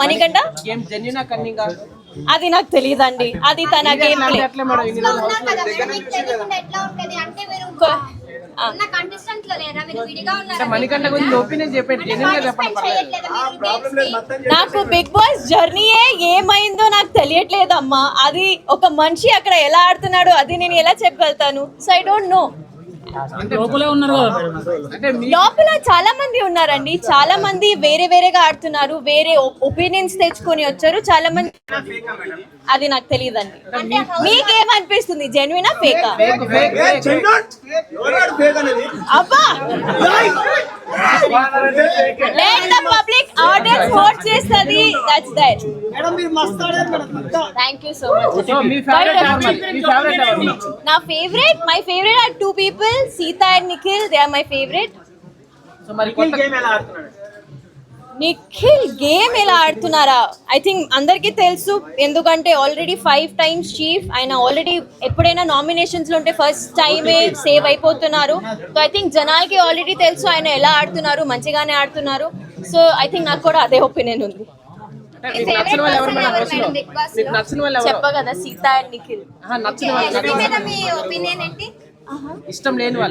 కన్నింగా? అది నాకు తెలియదండి. అది తన గేమ్ ప్లే? నాకు బిగ్ బాస్ జర్నీయే ఏమైందో నాకు తెలియట్లేదమ్మా. అది ఒక మనిషి అక్కడ ఎలా ఆడుతున్నాడో అది నేను ఎలా చెప్పగలుగుతాను? సో ఐ డోంట్ నో లోపలే చాలా మంది ఉన్నారండి. చాలా మంది వేరే వేరేగా ఆడుతున్నారు. వేరే ఒపీనియన్స్ తెచ్చుకొని వచ్చారు. చాలా మంది అది నాకు తెలియదండి. మీకేమనిపిస్తుంది? జెన్యునా ఫేకా ఫేక్ ఫేక్ ఫేక్ అబ్బా! ఆడియన్స్ ఓట్ చేస్తది. That's that thank you so much so me favourite ఎవరు మరి? మీ ఫేవరెట్ ఎవరు నా favourite my favourite are two people Sita and Nikhil they are my favourite so మరి కొత్త నిఖిల్ గేమ్ ఎలా ఆడుతున్నారా? ఐ థింక్ అందరికీ తెలుసు. ఎందుకంటే ఆల్రెడీ ఫైవ్ టైమ్స్ చీఫ్ ఆయన ఆల్రెడీ ఎప్పుడైనా నామినేషన్స్లో ఉంటే ఫస్ట్ టైమే సేవ్ అయిపోతున్నారు. సో ఐ థింక్ జనాలకి ఆల్రెడీ తెలుసు ఆయన ఎలా ఆడుతున్నారు మంచిగానే ఆడుతున్నారు. సో ఐ థింక్ నాకు కూడా అదే ఒపీనియన్ ఉంది. అంటే మీకు నచ్చిన వాళ్ళు ఎవరు మేడం? ఎవరు హౌస్లో మేడం Big Boss మీకు లో? నచ్చిన వాళ్ళు ఎవరు? చెప్ప కదా సీత అండ్ నిఖిల్. ఇష్టం లేని వాళ్ళు.